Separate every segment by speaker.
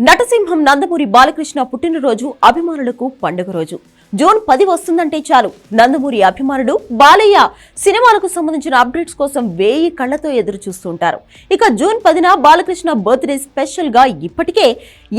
Speaker 1: నటసింహం నందమూరి బాలకృష్ణ పుట్టినరోజు అభిమానులకు పండుగ రోజు. జూన్ పది వస్తుందంటే చాలు. నందమూరి అభిమానులు బాలయ్య సినిమాలకు సంబంధించిన అప్డేట్స్ కోసం వేయి కళ్ళతో ఎదురు చూస్తుంటారు. ఇక జూన్ పదిన బాలకృష్ణ బర్త్డే స్పెషల్గా ఇప్పటికే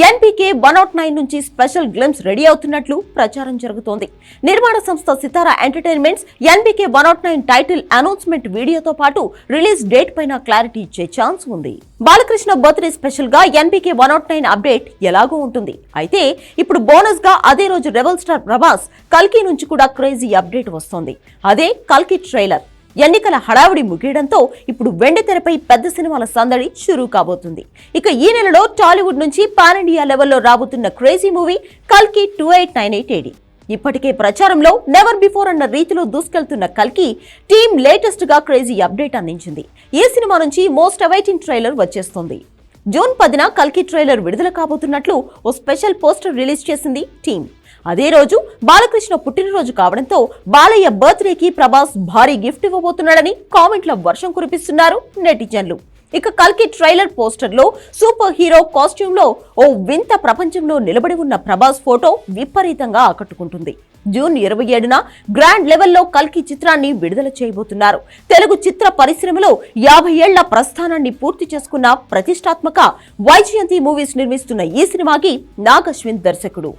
Speaker 1: ఎన్పీకే వన్ నాట్ నైన్ నుంచి స్పెషల్ గ్లిమ్స్ రెడీ అవుతున్నట్లు ప్రచారం జరుగుతోంది. నిర్మాణ సంస్థ Sithara Entertainments NBK one naught nine title announcement వీడియోతో పాటు రిలీజ్ డేట్ పైన క్లారిటీ ఇచ్చే ఛాన్స్ ఉంది. బాలకృష్ణ బర్త్డే స్పెషల్గా NBK one naught nine update ఎలాగో ఉంటుంది. అయితే ఇప్పుడు బోనస్గా అదే రోజు రెబల్ స్టార్ ప్రభాస్ ప్రభాస్ కల్కి నుంచి కూడా క్రేజీ అప్డేట్ వస్తోంది. అదే కల్కి ట్రైలర్ ఎన్నికల హడావుడి ముగియడంతో ఇప్పుడు వెండి తెరపై పెద్ద సినిమాల సందడి షురూ కాబోతుంది. ఇక ఈ నెలలో టాలీవుడ్ నుంచి పాన్ ఇండియా లెవెల్లో రాబోతున్న క్రేజీ మూవీ కల్కి two eight nine eight AD. ఇప్పటికే ప్రచారంలో నెవర్ బిఫోర్ అన్న రీతిలో దూసుకెళ్తున్న కల్కి టీం లేటెస్ట్గా క్రేజీ అప్డేట్ అందించింది. ఈ సినిమా నుంచి మోస్ట్ అవైటింగ్ ట్రైలర్ వచ్చేస్తుంది. జూన్ పదిన కల్కి ట్రైలర్ విడుదల కాబోతున్నట్లు ఓ స్పెషల్ పోస్టర్ రిలీజ్ చేసింది టీం అదే రోజు బాలకృష్ణ పుట్టినరోజు కావడంతో బాలయ్య బర్త్డేకి ప్రభాస్ భారీ గిఫ్ట్ ఇవ్వబోతున్నాడని కామెంట్ల వర్షం కురిపిస్తున్నారు నెటిజన్లు. ఇక కల్కి ట్రైలర్ పోస్టర్లో సూపర్ హీరో కాస్ట్యూమ్లో ఓ వింత ప్రపంచంలో నిలబడి ఉన్న ప్రభాస్ ఫోటో విపరీతంగా ఆకట్టుకుంటుంది. జూన్ ఇరవై ఏడున గ్రాండ్ లెవెల్లో కల్కి చిత్రాన్ని విడుదల చేయబోతున్నారు. తెలుగు చిత్ర పరిశ్రమలో యాభై ఏళ్ళ ప్రస్థానాన్ని పూర్తి చేసుకున్న ప్రతిష్టాత్మక వైజయంతి మూవీస్ నిర్మిస్తున్న ఈ సినిమాకి నాగశ్విన్ దర్శకుడు.